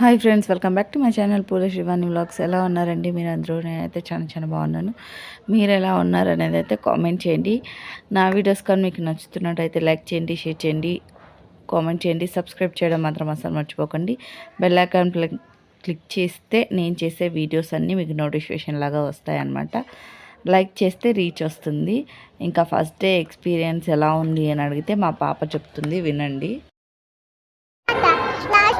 Hi friends welcome back to my channel Poola Shivani vlogs. ఎలా ఉన్నారండి మీరు అందరూ నేనైతే చాలా చాలా బాగున్నాను. మీరు ఎలా ఉన్నారు అనేది అయితే కామెంట్ చేయండి. నా వీడియోస్ కానీ మీకు నచ్చుతున్నట్టయితే లైక్ చేయండి షేర్ చేయండి కామెంట్ చేయండి. సబ్స్క్రైబ్ చేయడం మాత్రం అసలు మర్చిపోకండి. బెల్ ఐకాన్ క్లిక్ చేస్తే నేను చేసే వీడియోస్ అన్నీ మీకు నోటిఫికేషన్ లాగా వస్తాయన్నమాట. లైక్ చేస్తే రీచ్ వస్తుంది. ఇంకా ఫస్ట్ డే ఎక్స్పీరియన్స్ ఎలా ఉంది అని అడిగితే మా పాప చెప్తుంది వినండి.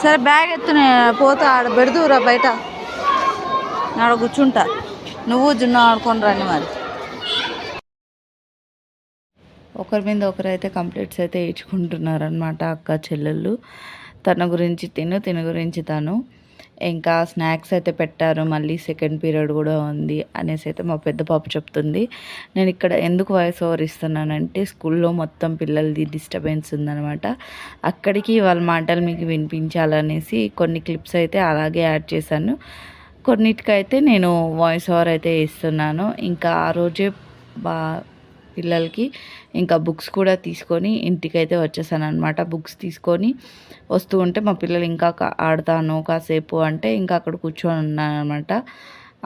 సరే బ్యాగ్ ఎత్తునే పోతా ఆడ పెడుతురా బయట. ఆడ కూర్చుంటా. నువ్వు జున్న ఆడుకొని రాని మరి. ఒకరి మీద ఒకరైతే కంప్లీట్స్ అయితే ఇచ్చుకుంటున్నారు అనమాట అక్క చెల్లెళ్ళు. తన గురించి తిను తిన గురించి తను. ఇంకా స్నాక్స్ అయితే పెట్టారు. మళ్ళీ సెకండ్ పీరియడ్ కూడా ఉంది అనేసి అయితే మా పెద్ద పాప చెప్తుంది. నేను ఇక్కడ ఎందుకు వాయిస్ ఓవర్ ఇస్తున్నానంటే స్కూల్లో మొత్తం పిల్లలది డిస్టర్బెన్స్ ఉందనమాట అక్కడికి వాళ్ళ మాటలు మీకు వినిపించాలనేసి కొన్ని క్లిప్స్ అయితే అలాగే యాడ్ చేశాను. కొన్నిటికైతే నేను వాయిస్ ఓవర్ అయితే ఇస్తున్నాను. ఇంకా ఆ రోజే బా పిల్లలకి ఇంకా బుక్స్ కూడా తీసుకొని ఇంటికైతే వచ్చేసాను అనమాట బుక్స్ తీసుకొని వస్తూ ఉంటే మా పిల్లలు ఇంకా ఆడతాను కాసేపు అంటే ఇంకా అక్కడ కూర్చొని ఉన్నాను అనమాట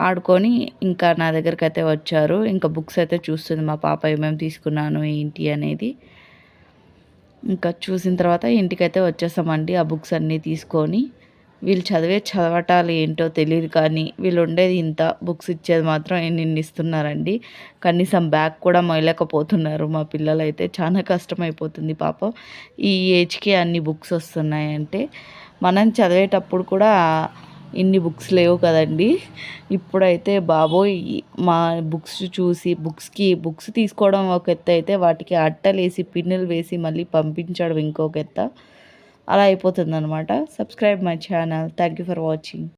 ఆడుకొని ఇంకా నా దగ్గరికి అయితే వచ్చారు. ఇంకా బుక్స్ అయితే చూస్తుంది మా పాప ఏమేమి తీసుకున్నాను ఏంటి అనేది. ఇంకా చూసిన తర్వాత ఇంటికైతే వచ్చేసామండి ఆ బుక్స్ అన్నీ తీసుకొని. వీళ్ళు చదివే చదవటాలు ఏంటో తెలియదు కానీ వీళ్ళు ఉండేది ఇంత బుక్స్ ఇచ్చేది మాత్రం ఎన్ని ఇస్తున్నారండి? కనీసం బ్యాగ్ కూడా మొయలేకపోతున్నారు మా పిల్లలు అయితే చాలా కష్టమైపోతుంది పాపం. ఈ ఏజ్కి అన్ని బుక్స్ వస్తున్నాయంటే మనం చదివేటప్పుడు కూడా ఇన్ని బుక్స్ లేవు కదండి. ఇప్పుడైతే బాబోయ్ మా బుక్స్ చూసి బుక్స్కి బుక్స్ తీసుకోవడం ఒక ఎత్త అయితే వాటికి అట్టలేసి పిన్నులు వేసి మళ్ళీ పంపించడం ఇంకొక ఎత్త. అలా అయిపోతుంది అనమాట subscribe my channel thank you for watching